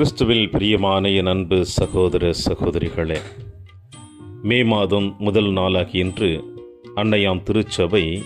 கிறிஸ்துவில் பிரியமான என் அன்பு சகோதர சகோதரிகளே மே மாதம் முதல் நாளாகிய இன்று அன்னையாம் திருச்சபை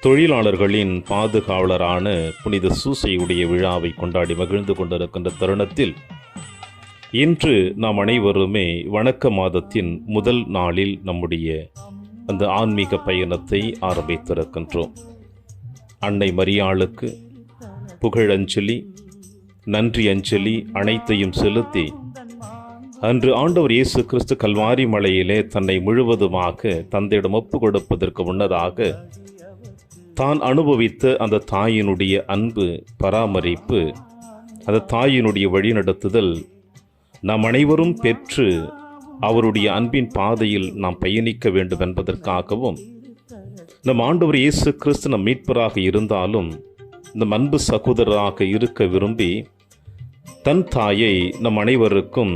தொழிலாளர்களின் பாதுகாவலரான புனித சூசையுடைய விழாவை கொண்டாடி மகிழ்ந்து கொண்டிருக்கின்ற தருணத்தில் இன்று நாம் அனைவருமே வணக்க மாதத்தின் முதல் நாளில் நம்முடைய அந்த ஆன்மீக பயணத்தை ஆரம்பித்திருக்கின்றோம். அன்னை மரியாளுக்கு புகழஞ்சலி நன்றி அஞ்சலி அனைத்தையும் செலுத்தி. அன்று ஆண்டவர் இயேசு கிறிஸ்து கல்வாரி மலையிலே தன்னை முழுவதுமாக தந்தையிடம் ஒப்பு கொடுப்பதற்கு முன்னதாக தான் அனுபவித்த அந்த தாயினுடைய அன்பு பராமரிப்பு அந்த தாயினுடைய வழிநடத்துதல் நாம் அனைவரும் பெற்று அவருடைய அன்பின் பாதையில் நாம் பயணிக்க வேண்டும் என்பதற்காகவும் நம் ஆண்டவர் இயேசு கிறிஸ்து நம் மீட்பராக இருந்தாலும் நம் அன்பு சகோதரராக இருக்க விரும்பி தன் தாயை நம் அனைவருக்கும்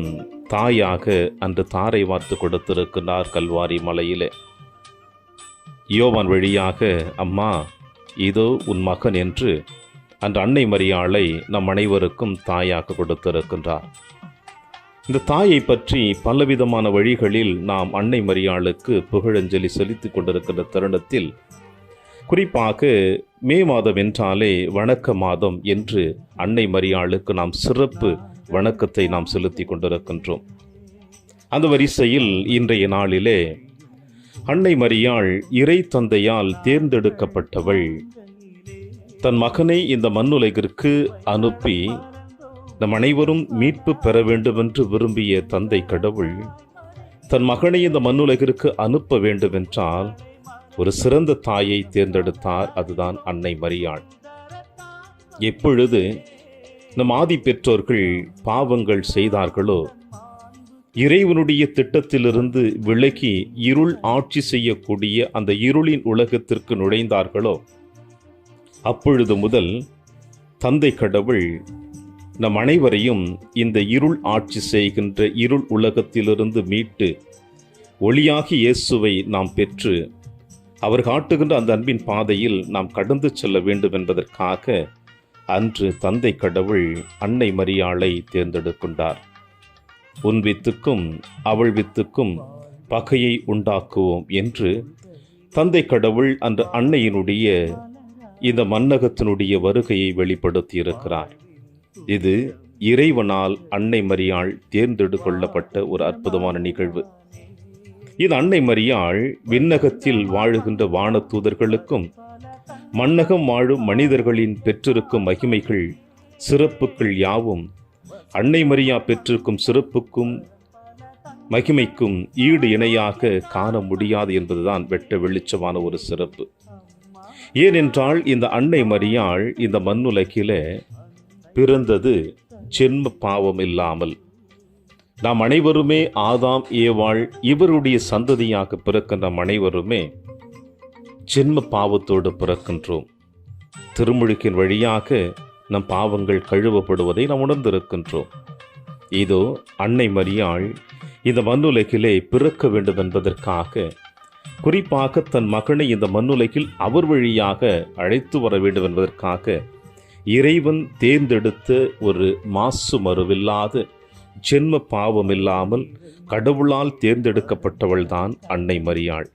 தாயாக அன்று தாரை வார்த்து கொடுத்திருக்கிறார் கல்வாரி மலையிலே. யோவான் வழியாக அம்மா இதோ உன் மகன் என்று அன்று அன்னை மரியாளை நம் அனைவருக்கும் தாயாக கொடுத்திருக்கின்றார். இந்த தாயை பற்றி பலவிதமான வழிகளில் நாம் அன்னை மரியாளுக்கு புகழஞ்சலி செலுத்திக் கொண்டிருக்கின்ற தருணத்தில் குறிப்பாக மே மாதம் என்றாலே வணக்க மாதம் என்று அன்னை மரியாளுக்கு நாம் சிறப்பு வணக்கத்தை நாம் செலுத்தி கொண்டிருக்கின்றோம். அந்த வரிசையில் இன்றைய நாளிலே அன்னை மரியாள் இறை தந்தையால் தேர்ந்தெடுக்கப்பட்டவள். தன் மகனை இந்த மண்ணுலகிற்கு அனுப்பி நம் அனைவரும் மீட்பு பெற வேண்டுமென்று விரும்பிய தந்தை கடவுள் தன் மகனை இந்த மண்ணுலகிற்கு அனுப்ப வேண்டுமென்றால் ஒரு சிறந்த தாயை தேர்ந்தெடுத்தார். அதுதான் அன்னை மரியாள். எப்பொழுது நம் ஆதி பெற்றோர்கள் பாவங்கள் செய்தார்களோ இறைவனுடைய திட்டத்திலிருந்து விலகி இருள் ஆட்சி செய்யக்கூடிய அந்த இருளின் உலகத்திற்கு நுழைந்தார்களோ அப்பொழுது முதல் தந்தை கடவுள் நம் அனைவரையும் இந்த இருள் ஆட்சி செய்கின்ற இருள் உலகத்திலிருந்து மீட்டு ஒளியாகி இயேசுவை நாம் பெற்று அவர் காட்டுகின்ற அந்த அன்பின் பாதையில் நாம் கடந்து செல்ல வேண்டும் என்பதற்காக அன்று தந்தை கடவுள் அன்னை மரியாளை தேர்ந்தெடுக்கின்றார். உன் வித்துக்கும் அவள் வித்துக்கும் பகையை உண்டாக்குவோம் என்று தந்தை கடவுள் அந்த அன்னையினுடைய இந்த மன்னகத்தினுடைய வருகையை வெளிப்படுத்தியிருக்கிறார். இது இறைவனால் அன்னை மரியாள் தேர்ந்தெடுக்கொள்ளப்பட்ட ஒரு அற்புதமான நிகழ்வு. இது அன்னை மரியாள் விண்ணகத்தில் வாழுகின்ற வானத்தூதர்களுக்கும் மன்னகம் வாழும் மனிதர்களின் பெற்றிருக்கும் மகிமைகள் சிறப்புகள் யாவும். அன்னை மரியா பெற்றிருக்கும் சிறப்புக்கும் மகிமைக்கும் ஈடு இணையாக காண முடியாது என்பதுதான் வெட்ட வெளிச்சமான ஒரு சிறப்பு. ஏனென்றால் இந்த அன்னை மரியாள் இந்த மண்ணுலகிலே பிறந்தது ஜென்ம பாவம் இல்லாமல் நாம் அனைவருமே ஆதாம் ஏவாள் இவருடைய சந்ததியாக பிறக்கின்ற அனைவருமே ஜென்ம பாவத்தோடு பிறக்கின்றோம். திருமுழுக்கின் வழியாக நம் பாவங்கள் கழுவப்படுவதை நாம் உணர்ந்திருக்கின்றோம். இதோ அன்னை மரியாள் இந்த மண்ணுலகிலே பிறக்க வேண்டும் என்பதற்காக குறிப்பாக தன் மகனை இந்த மண்ணுலகில் அவர் வழியாக அழைத்து வர வேண்டும் என்பதற்காக இறைவன் தேர்ந்தெடுத்த ஒரு மாசு மறுவில்லாத ஜென்ம பாவம் இல்லாமல் கடவுளால் தேர்ந்தெடுக்கப்பட்டவள்தான் அன்னை மரியாள்.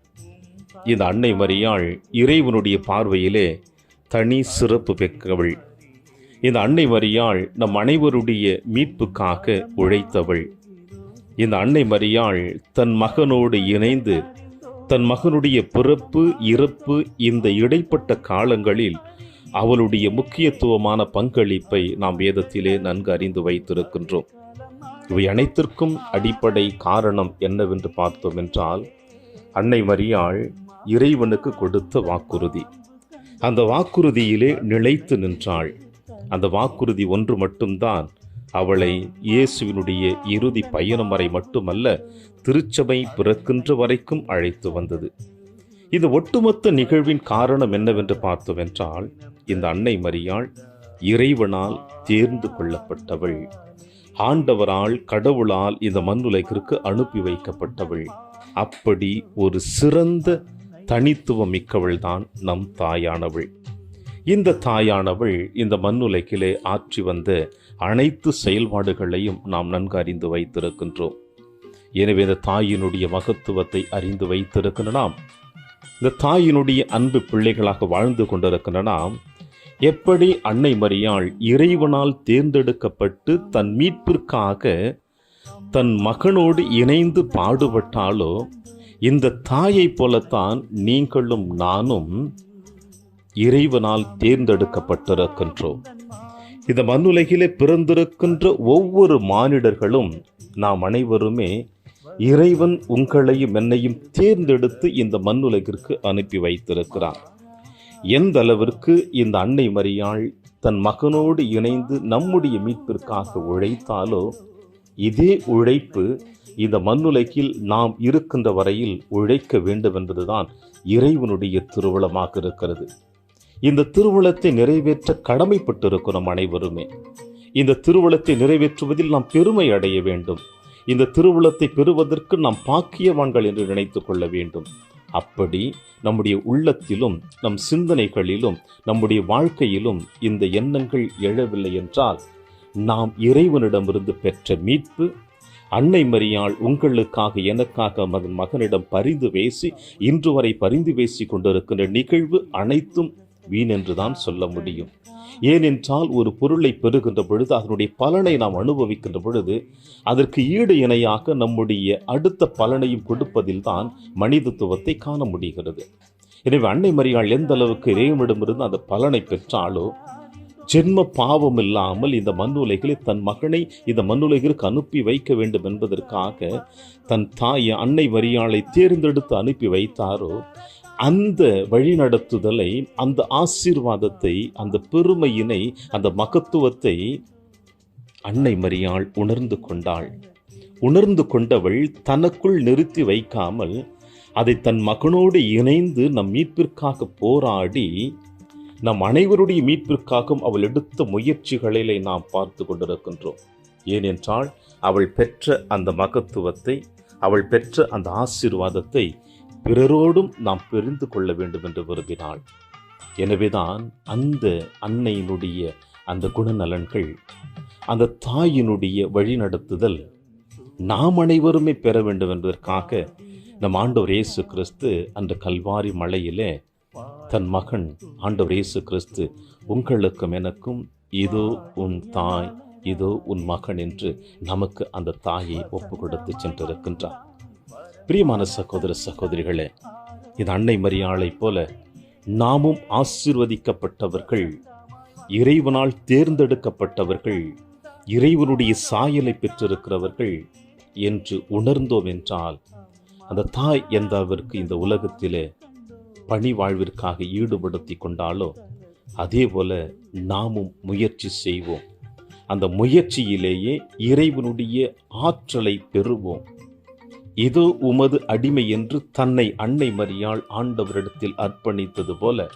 இந்த அன்னை மரியாள் இறைவனுடைய பார்வையிலே தனி சிறப்பு பெற்றவள். இந்த அன்னை மரியாள் நம் அனைவருடைய மீட்புக்காக உழைத்தவள். இந்த அன்னை மரியாள் தன் மகனோடு இணைந்து தன் மகனுடைய பிறப்பு இறப்பு இந்த இடைப்பட்ட காலங்களில் அவளுடைய முக்கியத்துவமான பங்களிப்பை நாம் வேதத்திலே நன்கு அறிந்து வைத்திருக்கின்றோம். இவை அனைத்திற்கும் அடிப்படை காரணம் என்னவென்று பார்த்தோம் என்றால் அன்னை மரியாள் இறைவனுக்கு கொடுத்த வாக்குறுதி. அந்த வாக்குறுதியிலே நிலைத்து நின்றாள். அந்த வாக்குறுதி ஒன்று மட்டும்தான் அவளை இயேசுவினுடைய இறுதி பயணம் வரை மட்டுமல்ல திருச்சபை பிறக்கின்ற வரைக்கும் அழைத்து வந்தது. இந்த ஒட்டுமொத்த நிகழ்வின் காரணம் என்னவென்று பார்த்தோம் என்றால் இந்த அன்னை மரியாள் இறைவனால் தேர்ந்து கொள்ளப்பட்டவள். ஆண்டவரால் கடவுளால் இந்த மண்ணுலகிற்கு அனுப்பி வைக்கப்பட்டவள். அப்படி ஒரு சிறந்த தனித்துவம் மிக்கவள்தான் நம் தாயானவள். இந்த தாயானவள் இந்த மண்ணுலகிலே ஆற்றி வந்த அனைத்து செயல்பாடுகளையும் நாம் நன்கு அறிந்து வைத்திருக்கின்றோம். எனவே இந்த தாயினுடைய மகத்துவத்தை அறிந்து வைத்திருக்கின்றன நாம் இந்த தாயினுடைய அன்பு பிள்ளைகளாக வாழ்ந்து கொண்டிருக்கின்ற நாம் எப்படி அன்னை மரியாள் இறைவனால் தேர்ந்தெடுக்கப்பட்டு தன் மீட்பிற்காக தன் மகனோடு இணைந்து பாடுபட்டாலோ இந்த தாயைப் போலத்தான் நீங்களும் நானும் இறைவனால் தேர்ந்தெடுக்கப்பட்டிருக்கின்றோம். இந்த மண்ணுலகிலே பிறந்திருக்கின்ற ஒவ்வொரு மானிடர்களும் நாம் அனைவருமே இறைவன் உங்களையும் என்னையும் தேர்ந்தெடுத்து இந்த மண்ணுலகிற்கு அனுப்பி வைத்திருக்கிறான் எந்த அளவிற்கு இந்த அன்னை மரியாள் தன் மகனோடு இணைந்து நம்முடைய மீட்பிற்காக உழைத்தாலோ இதே உழைப்பு இந்த மண்ணுலகில் நாம் இருக்கின்ற வரையில் உழைக்க வேண்டும் என்பதுதான் இறைவனுடைய திருவிழமாக இருக்கிறது. இந்த திருவுளத்தை நிறைவேற்ற கடமைப்பட்டிருக்கிறோம் அனைவருமே. இந்த திருவுளத்தை நிறைவேற்றுவதில் நாம் பெருமை அடைய வேண்டும். இந்த திருவுளத்தை பெறுவதற்கு நாம் பாக்கியவான்கள் என்று நினைத்துக் கொள்ள வேண்டும். அப்படி நம்முடைய உள்ளத்திலும் நம் சிந்தனைகளிலும் நம்முடைய வாழ்க்கையிலும் இந்த எண்ணங்கள் எழவில்லை என்றால் நாம் இறைவனிடமிருந்து பெற்ற மீட்பு அன்னை மரியாள் உங்களுக்காக எனக்காக மகன் மகனிடம் பரிந்து பேசி இன்று வரை பரிந்து பேசி கொண்டிருக்கின்ற நிகழ்வு அனைத்தும் வீணென்றுதான் சொல்ல முடியும். ஏனென்றால் ஒரு பொருளை பெறுகின்ற பொழுது அதனுடைய பலனை நாம் அனுபவிக்கின்ற பொழுது அதற்கு ஈடு இணையாக நம்முடைய அடுத்த பலனையும் கொடுப்பதில்தான் மனிதத்துவத்தை காண முடிகிறது. எனவே அன்னை மரியாள் எந்த அளவுக்கு இறைவனிடமிருந்து அந்த பலனை பெற்றாலோ ஜென்ம பாவம் இல்லாமல் இந்த மண்ணுலகில் தன் மகனை இந்த மண்ணுலகிற்கு அனுப்பி வைக்க வேண்டும் என்பதற்காக தன் தாய் அன்னை வரியாளை தேர்ந்தெடுத்து அனுப்பி வைத்தாரோ அந்த வழிநடத்துதலை அந்த ஆசீர்வாதத்தை அந்த பெருமையினை அந்த மகத்துவத்தை அன்னை மரியாள் உணர்ந்து கொண்டாள். உணர்ந்து கொண்டவள் தனக்குள் நிறுத்தி வைக்காமல் அதை தன் மகனோடு இணைந்து நம் மீட்பிற்காக போராடி நம் அனைவருடைய மீட்பிற்காகவும் அவள் எடுத்த முயற்சிகளிலே நாம் பார்த்து கொண்டிருக்கின்றோம். ஏனென்றால் அவள் பெற்ற அந்த மகத்துவத்தை அவள் பெற்ற அந்த ஆசீர்வாதத்தை பிறரோடும் நாம் தெரிந்து கொள்ள வேண்டும் என்று விரும்பினாள் எனவேதான் அந்த அன்னையினுடைய அந்த குணநலன்கள் அந்த தாயினுடைய வழிநடத்துதல் நாம் அனைவருமே பெற வேண்டும் என்பதற்காக நம் ஆண்டவர் இயேசு கிறிஸ்து அந்த கல்வாரி மலையிலே தன் மகன் ஆண்டவர் இயேசு கிறிஸ்து உங்களுக்கும் எனக்கும் இதோ உன் தாய் இதோ உன் மகன் என்று நமக்கு அந்த தாயை ஒப்பு கொடுத்து சென்றிருக்கின்றார். பிரியமான சகோதர சகோதரிகளே இது அன்னை மரியாளைப் போல நாமும் ஆசிர்வதிக்கப்பட்டவர்கள் இறைவனால் தேர்ந்தெடுக்கப்பட்டவர்கள் இறைவனுடைய சாயலை பெற்றிருக்கிறவர்கள் என்று உணர்ந்தோம் என்றால் அந்த தாய் எந்த இந்த உலகத்திலே பணி வாழ்விற்காக ஈடுபடுத்தி கொண்டாலோ அதே போல நாமும் முயற்சி செய்வோம். அந்த முயற்சியிலேயே இறைவனுடைய ஆற்றலை பெறுவோம். இதோ உமது அடிமை என்று தன்னை அன்னை மரியாள் ஆண்டவரிடத்தில் அர்ப்பணித்தது போல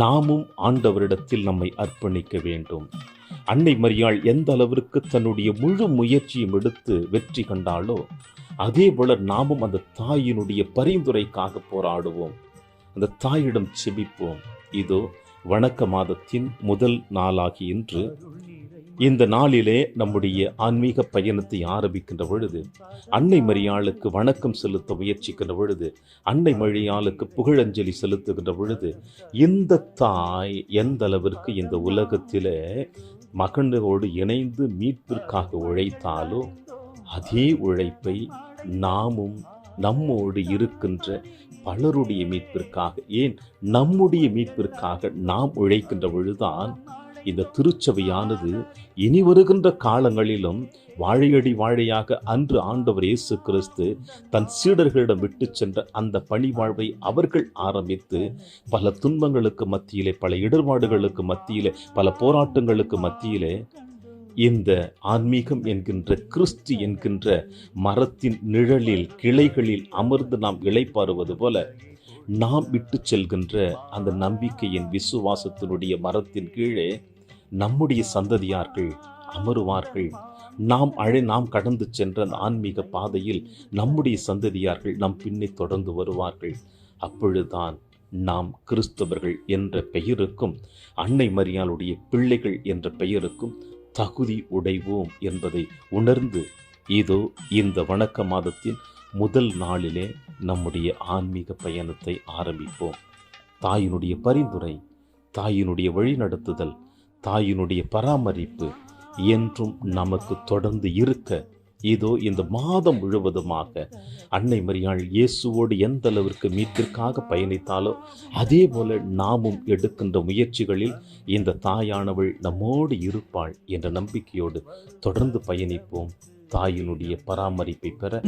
நாமும் ஆண்டவரிடத்தில் நம்மை அர்ப்பணிக்க வேண்டும். அன்னை மரியாள் எந்த அளவிற்கு தன்னுடைய முழு முயற்சியும் எடுத்து வெற்றி கண்டாலோ அதே போல நாமும் அந்த தாயினுடைய பரிந்துரைக்காக போராடுவோம். அந்த தாயிடம் செபிப்போம். இதோ வணக்க மாதத்தின் முதல் நாளாகி இன்று இந்த நாளிலே நம்முடைய ஆன்மீக பயணத்தை ஆரம்பிக்கின்ற பொழுது அன்னை மரியாளுக்கு வணக்கம் செலுத்த முயற்சிக்கின்ற பொழுது அன்னை மரியாளுக்கு புகழஞ்சலி செலுத்துகின்ற பொழுது இந்த தாய் எந்த அளவிற்கு இந்த உலகத்தில் மகனோடு இணைந்து மீட்பிற்காக உழைத்தாலோ அதே உழைப்பை நாமும் நம்மோடு இருக்கின்ற பலருடைய மீட்பிற்காக ஏன் நம்முடைய மீட்பிற்காக நாம் உழைக்கின்ற பொழுதுதான் இந்த திருச்சபையானது இனி வருகின்ற காலங்களிலும் வாழையடி வாழையாக அன்று ஆண்டவர் இயேசு கிறிஸ்து தன் சீடர்களிடம் விட்டு சென்ற அந்த பணி வாழ்வை அவர்கள் ஆரம்பித்து பல துன்பங்களுக்கு மத்தியிலே பல இடர்பாடுகளுக்கு மத்தியிலே பல போராட்டங்களுக்கு மத்தியிலே இந்த ஆன்மீகம் என்கின்ற கிறிஸ்து என்கின்ற மரத்தின் நிழலில் கிளைகளில் அமர்ந்து நாம் இளைப்பாறுவது போல நாம் விட்டு செல்கின்ற அந்த நம்பிக்கையின் விசுவாசத்தினுடைய மரத்தின் கீழே நம்முடைய சந்ததியார்கள் அமருவார்கள். நாம் அழை நாம் கடந்து சென்ற அந்த ஆன்மீக பாதையில் நம்முடைய சந்ததியார்கள் நம் பின்னே தொடர்ந்து வருவார்கள். அப்பொழுதுதான் நாம் கிறிஸ்தவர்கள் என்ற பெயருக்கும் அன்னை மரியாளுடைய பிள்ளைகள் என்ற பெயருக்கும் தகுதி உடைவோம் என்பதை உணர்ந்து இதோ இந்த வணக்க மாதத்தின் முதல் நாளிலே நம்முடைய ஆன்மீக பயணத்தை ஆரம்பிப்போம். தாயினுடைய பரிந்துரை தாயினுடைய வழிநடத்துதல் தாயினுடைய பராமரிப்பு என்றும் நமக்கு தொடர்ந்து இருக்க இதோ இந்த மாதம் முழுவதுமாக அன்னை மரியாள் இயேசுவோடு எந்த அளவிற்கு மீட்பிற்காக பயணித்தாலோ அதே போல நாமும் எடுக்கின்ற முயற்சிகளில் இந்த தாயானவள் நம்மோடு இருப்பாள் என்ற நம்பிக்கையோடு தொடர்ந்து பயணிப்போம். தாயினுடைய பராமரிப்பை பெற